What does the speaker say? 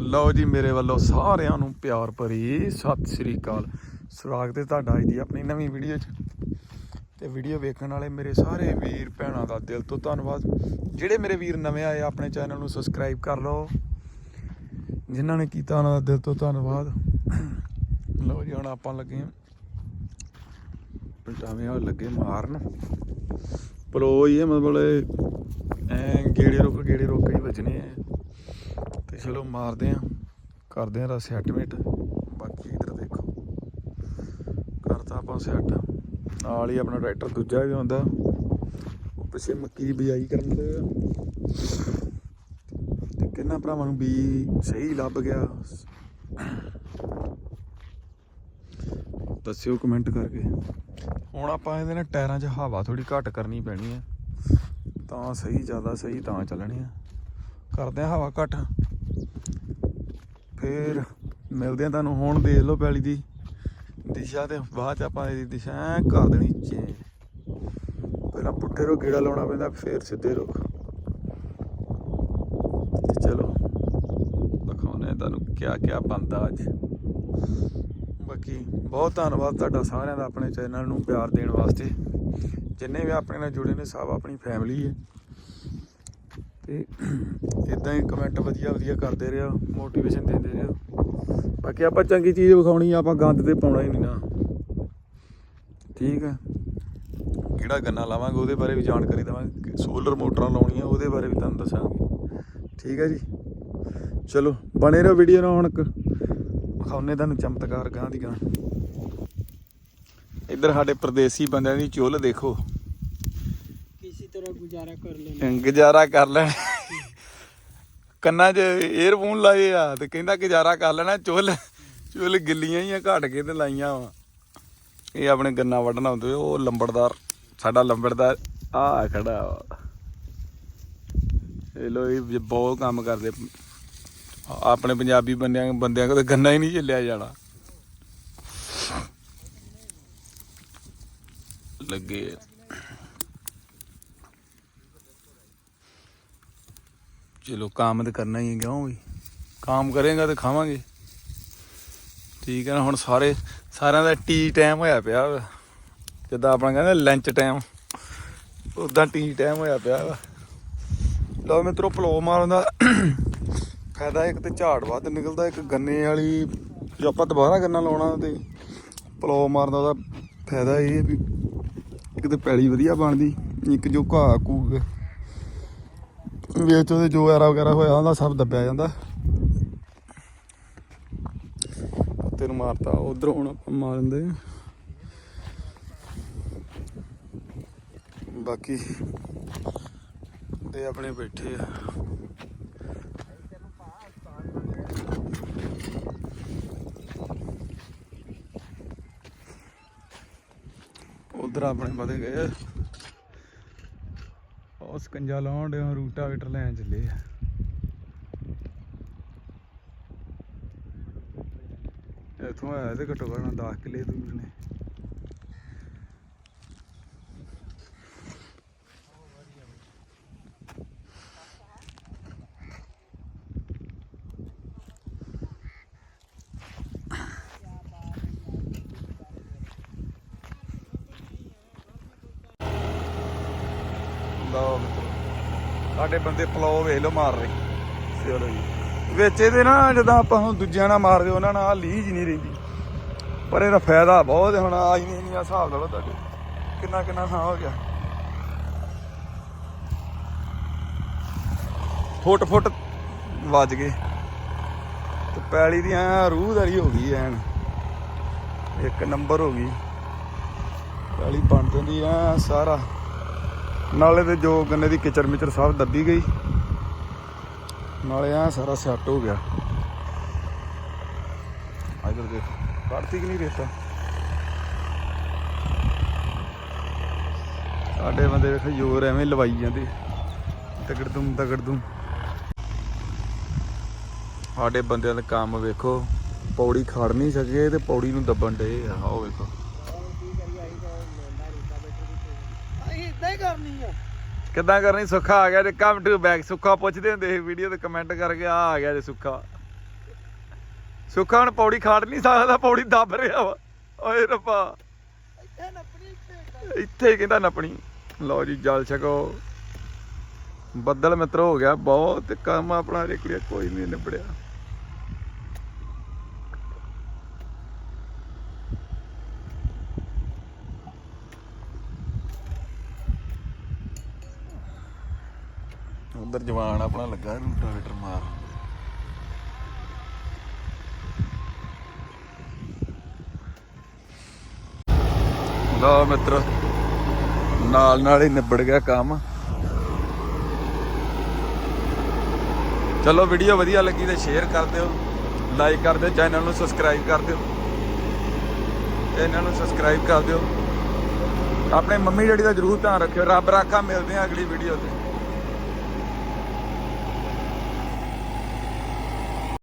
ਲਓ ਜੀ, ਮੇਰੇ ਵੱਲੋਂ ਸਾਰਿਆਂ ਨੂੰ ਪਿਆਰ ਭਰੀ ਸਤਿ ਸ੍ਰੀ ਅਕਾਲ। ਸਵਾਗਤ ਹੈ ਤੁਹਾਡਾ ਅੱਜ ਦੀ ਆਪਣੀ ਨਵੀਂ ਵੀਡੀਓ 'ਚ। ਤੇ ਵੀਡੀਓ ਵੇਖਣ ਵਾਲੇ ਮੇਰੇ ਸਾਰੇ ਵੀਰ ਭੈਣਾਂ ਦਾ ਦਿਲ ਤੋਂ ਧੰਨਵਾਦ। ਜਿਹੜੇ ਮੇਰੇ ਵੀਰ ਨਵੇਂ ਆਏ ਆਪਣੇ ਚੈਨਲ ਨੂੰ ਸਬਸਕ੍ਰਾਈਬ ਕਰ ਲਓ। ਜਿਨ੍ਹਾਂ ਨੇ ਕੀਤਾ ਉਹਨਾਂ ਦਾ ਦਿਲ ਤੋਂ ਧੰਨਵਾਦ। ਲਓ ਜੀ, ਹੁਣ ਆਪਾਂ ਲੱਗੇ ਆ ਪਲਟਾਵੇਂ ਆ ਲੱਗੇ ਮਾਰਨ। ਪਲੋ ਹੀ ਹੈ ਮਤਲਬ ਐ ਗੇੜੇ ਰੁਕ ਗੇੜੇ ਰੁਕ ਹੀ ਵੱਜਣੇ ਆ। ਚਲੋ ਮਾਰਦੇ ਆ। ਕਰਦੇ ਆ ਰਸ ਸੈਟਮੈਂਟ ਬਾਕੀ ਇਧਰ ਦੇਖੋ। ਕਰਤਾ ਆਪਾਂ ਸੈੱਟ ਨਾਲ ਹੀ ਆਪਣਾ ਟਰੈਕਟਰ ਦੂਜਾ ਵੀ ਆਉਂਦਾ। ਉਹ ਪਿੱਛੇ ਮੱਕੀ ਦੀ ਬਿਜਾਈ ਕਰਨ ਦੇ। ਤੇ ਕਿੰਨਾ ਭਰਾਵਾਂ ਨੂੰ ਬੀ ਸਹੀ ਲੱਭ ਗਿਆ। ਦੱਸਿਓ ਕਮੈਂਟ ਕਰਕੇ। ਹੁਣ ਆਪਾਂ ਇਹਦੇ ਨਾਲ ਟਾਇਰਾਂ 'ਚ ਹਵਾ ਥੋੜੀ ਘੱਟ ਕਰਨੀ ਪੈਣੀ ਹੈ ਤਾਂ ਸਹੀ, ਜ਼ਿਆਦਾ ਸਹੀ ਤਾਂ ਚੱਲਣੇ ਆ। ਕਰਦੇ ਆ ਹਵਾ ਘੱਟ। ਫੇਰ ਮਿਲਦੇ ਆ ਤੁਹਾਨੂੰ ਹੁਣ, ਦੇਖ ਲਓ ਪੈਲੀ ਦੀ ਦਿਸ਼ਾ ਤੇ ਬਾਅਦ ਚ ਆਪਾਂ ਇਹਦੀ ਦਿਸ਼ਾ ਐਂ ਕਰ ਦੇਣੀ ਚੇਂਜ ਪਹਿਲਾਂ ਪੁੱਠੇ ਰੋ ਗੇੜਾ ਲਾਉਣਾ ਪੈਂਦਾ, ਫੇਰ ਸਿੱਧੇ ਰੋ ਤੇ ਚਲੋ ਦਿਖਾਉਣੇ ਤੁਹਾਨੂੰ ਕਿਆ ਕਿਆ ਬੰਦਾ ਅੱਜ। ਬਾਕੀ ਬਹੁਤ ਧੰਨਵਾਦ ਤੁਹਾਡਾ ਸਾਰਿਆਂ ਦਾ ਆਪਣੇ ਚੈਨਲ ਨੂੰ ਪਿਆਰ ਦੇਣ ਵਾਸਤੇ। ਜਿੰਨੇ ਵੀ ਆਪਣੇ ਨਾਲ ਜੁੜੇ ਨੇ, ਸਭ ਆਪਣੀ ਫੈਮਿਲੀ ਹੈ। ਤੇ ਇਦਾਂ ਹੀ ਕਮੈਂਟ ਵਧੀਆ ਵਧੀਆ ਕਰਦੇ ਰਿਹਾ ਮੋਟੀਵੇਸ਼ਨ ਦਿੰਦੇ ਰਿਹਾ। ਬਾਕੀ ਆਪਾਂ ਚੰਗੀ ਚੀਜ਼ ਵਿਖਾਉਣੀ ਆਪਾਂ ਗੰਦ ਤੇ ਪਾਉਣਾ ਹੀ ਨਹੀਂ ਨਾ। ਠੀਕ ਹੈ ਕਿਹੜਾ ਗੰਨਾ ਲਾਵਾਂਗੇ, ਉਹਦੇ ਬਾਰੇ ਵੀ ਜਾਣਕਾਰੀ ਦੇਵਾਂਗੇ। ਸੋਲਰ ਮੋਟਰਾਂ ਲਾਉਣੀਆਂ, ਉਹਦੇ ਬਾਰੇ ਵੀ ਤੁਹਾਨੂੰ ਦੱਸਾਂਗੇ। ਠੀਕ ਹੈ ਜੀ। ਚਲੋ, ਬਣੇ ਰਹੋ ਵੀਡੀਓ ਨਾਲ ਹੁਣ ਕ- ਵਿਖਾਉਨੇ ਤੁਹਾਨੂੰ ਚਮਤਕਾਰ ਗਾਂ ਦੀ ਗਾਂ ਇੱਧਰ ਸਾਡੇ ਪ੍ਰਦੇਸੀ ਬੰਦਿਆਂ ਦੀ ਚੁੱਲ ਦੇਖੋ। ਮੇਰਾ ਗੁਜ਼ਾਰਾ ਕਰ ਲੈਣਾ ਗੁਜ਼ਾਰਾ ਕਰ ਲੈਣਾ। ਕੰਨਾਂ 'ਚ 에ਅਰਫੋਨ ਲਾਏ ਆ ਤੇ ਕਹਿੰਦਾ ਗੁਜ਼ਾਰਾ ਕਰ ਲੈਣਾ ਚੁੱਲ ਚੁੱਲ ਗਿੱਲੀਆਂ ਹੀ ਆ, ਘਾਟ ਕੇ ਤੇ ਲਾਈਆਂ ਵਾ। ਇਹ ਆਪਣੇ ਗੰਨਾ ਵੱਢਣਾ ਹੁੰਦਾ ਉਹ ਲੰਬੜਦਾਰ, ਸਾਡਾ ਲੰਬੜਦਾਰ ਆ ਖੜਾ ਵਾ। ਇਹ ਲੋ ਇਹ ਬਹੁਤ ਕੰਮ ਕਰਦੇ। ਆਪਣੇ ਪੰਜਾਬੀ ਬੰਦਿਆਂ ਬੰਦਿਆਂ ਕੋਲ ਗੰਨਾ ਹੀ ਨਹੀਂ ਚੱਲਿਆ ਜਾਣਾ। ਲੱਗੇ ਚਲੋ ਕੰਮ ਤਾਂ ਕਰਨਾ ਹੀ ਹੈ, ਕਿਉਂ ਵੀ? ਕੰਮ ਕਰੇਗਾ ਤੇ ਖਾਵਾਂਗੇ। ਠੀਕ ਹੈ ਨਾ, ਹੁਣ ਸਾਰੇ, ਸਾਰਿਆਂ ਦਾ ਟੀ ਟਾਈਮ ਹੋਇਆ ਪਿਆ ਵਾ। ਜਿੱਦਾਂ ਆਪਣਾ ਕਹਿੰਦੇ ਲੰਚ ਟਾਈਮ ਉਦਾਂ ਟੀ ਟਾਈਮ ਹੋਇਆ ਪਿਆ ਵਾ। ਲਓ ਮਿੱਤਰੋ, ਪਲੋ ਮਾਰਨ ਦਾ ਫਾਇਦਾ ਇੱਕ ਤੇ ਝਾੜ ਵੱਧ ਨਿਕਲਦਾ, ਇੱਕ ਗੰਨੇ ਵਾਲੀ ਜੋ ਆਪਾਂ ਦੁਬਾਰਾ ਗੰਨਾ ਲਾਉਣਾ ਤੇ ਪਲੋ ਮਾਰਨ ਦਾ ਉਹਦਾ ਫਾਇਦਾ ਇਹ ਵੀ ਇੱਕ ਤੇ ਪੈਲੀ ਵਧੀਆ ਬਣਦੀ, ਇੱਕ ਜੋ ਘਾਹ ਕੂਗ ਵਿੱਚ ਉਹਦੇ ਜੋ ਐਰਾ ਵਗੈਰਾ ਹੋਇਆ ਹੁੰਦਾ ਸਭ ਦੱਬਿਆ ਜਾਂਦਾ। ਤੈਨੂੰ ਮਾਰਤਾ, ਉਧਰ ਹੁਣ ਆਪਾਂ ਮਾਰ ਦਿੰਦੇ ਬਾਕੀ ਤੇ ਆਪਣੇ ਬੈਠੇ ਆ। ਉਧਰ ਆਪਣੇ ਬਦੇ ਗਏ ਆ। ਉਹ ਸਕੰਜਾ ਲਾਉਣ ਦੇ ਰੂਟਾ ਵੀਟਰ ਲੈਣ ਚੱਲੇ ਆ। ਇਥੋਂ ਆਇਆ ਤੇ ਘੱਟੋ ਘੱਟ 10 ਕਿਲੇ ਦੂਰ ਨੇ ਲਓ ਮਿੱਤਰੋ ਸਾਡੇ ਬੰਦੇ ਪਲੋ ਵੇਖ ਲਓ ਮਾਰ ਰਹੇ। ਚਲੋ ਜੀ। ਵਿੱਚ ਇਹਦੇ ਨਾ ਜਦੋਂ ਆਪਾਂ ਹੁਣ ਦੂਜਿਆਂ ਨਾਲ ਮਾਰਦੇ, ਉਹਨਾਂ ਨਾਲ ਲੀਜ ਨਹੀਂ ਰਹਿੰਦੀ। ਪਰ ਇਹਦਾ ਫਾਇਦਾ ਬਹੁਤ ਹੁਣ ਆ ਨਹੀਂ ਨਹੀਂ ਹਿਸਾਬ ਦਾ ਵਾ ਤੁਹਾਡੇ। ਕਿੰਨਾ ਕਿੰਨਾ ਥਾਂ ਹੋ ਗਿਆ। ਫੁੱਟ ਫੁੱਟ ਵੱਜ ਗਏ। ਤੇ ਪੈਲੀ ਦੀ ਐ ਰੂਹਦਾਰੀ ਹੋ ਗਈ ਐਨ। ਇੱਕ ਨੰਬਰ ਹੋ ਗਈ। ਪੈਲੀ ਬਣ ਜਾਂਦੀ ਐ ਸਾਰਾ। ਨਾਲੇ ਦੇ ਜੋ ਗੰਨੇ ਦੀ ਕਿਚਰ ਮਿਚਰ ਸਭ ਦੱਬੀ ਗਈ। ਨਾਲੇ ਆ ਸਾਰਾ ਸੈੱਟ ਹੋ ਗਿਆ। ਇਧਰ ਦੇਖ, ਕੱਢਤੀ ਕਿ ਨਹੀਂ ਰੇਤਾ? ਸਾਡੇ ਬੰਦੇ ਵੇਖੋ ਜ਼ੋਰ ਐਵੇਂ ਲਵਾਈ ਜਾਂਦੇ। ਤਗੜ ਦੂੰ ਤਗੜ ਦੂੰ ਸਾਡੇ ਬੰਦਿਆਂ ਦਾ ਕੰਮ ਵੇਖੋ, ਪੌੜੀ ਖੜ ਨਹੀਂ ਸਕੇ ਤੇ ਪੌੜੀ ਨੂੰ ਦੱਬਣ ਡੇ ਆ। ਉਹ ਵੇਖੋ। ਇਦਾਂ ਹੀ ਕਰਨੀ ਆ? ਕਿੱਦਾਂ ਕਰਨੀ? ਸੁੱਖਾ ਆ ਗਿਆ ਜੇ ਕਮ ਟੂ ਬੈਕ ਸੁੱਖਾ ਪੁੱਛਦੇ ਹੁੰਦੇ ਸੀ ਵੀਡੀਓ ਤੇ ਕਮੈਂਟ ਕਰਕੇ ਆ ਆ ਗਿਆ ਜੇ ਸੁੱਖਾ। ਸੁੱਖਾ ਹੁਣ ਪੌੜੀ ਖਾੜ ਨਹੀਂ ਸਕਦਾ ਪੌੜੀ ਦੱਬ ਰਿਹਾ ਵਾ। ਓਏ ਰੱਬਾ। ਇੱਥੇ ਨੱਪਣੀ ਇੱਥੇ ਹੀ ਨੱਪਣੀ। ਲਓ ਜੀ ਜਲ ਛਕੋ। ਬੱਦਲ ਮਿੱਤਰ ਹੋ ਗਿਆ ਬਹੁਤ ਕੰਮ ਆਪਣਾ ਰੇ ਕੋਈ ਨਹੀਂ ਨਿਬੜਿਆ। ਉਧਰ ਜਵਾਨ ਆਪਣਾ ਲੱਗਾ ਰੂਟਾਵੇਟਰ ਮਾਰ। ਲਓ ਮਿੱਤਰ, ਨਾਲ ਨਾਲ ਹੀ ਨਿਬੜ ਗਿਆ ਕੰਮ। ਚਲੋ ਵੀਡੀਓ ਵਧੀਆ ਲੱਗੀ ਤੇ ਸ਼ੇਅਰ ਕਰ ਦਿਓ ਲਾਈਕ ਕਰ ਦਿਓ ਚੈਨਲ ਨੂੰ ਸਬਸਕ੍ਰਾਈਬ ਕਰ ਦਿਓ। ਚੈਨਲ ਨੂੰ ਸਬਸਕ੍ਰਾਈਬ ਕਰ ਦਿਓ। ਆਪਣੇ ਮੰਮੀ ਡੈਡੀ ਦਾ ਜਰੂਰ ਧਿਆਨ ਰੱਖਿਓ। ਰੱਬ ਰਾਖਾ ਮਿਲਦੇ ਆ ਅਗਲੀ ਵੀਡੀਓ ਤੇ।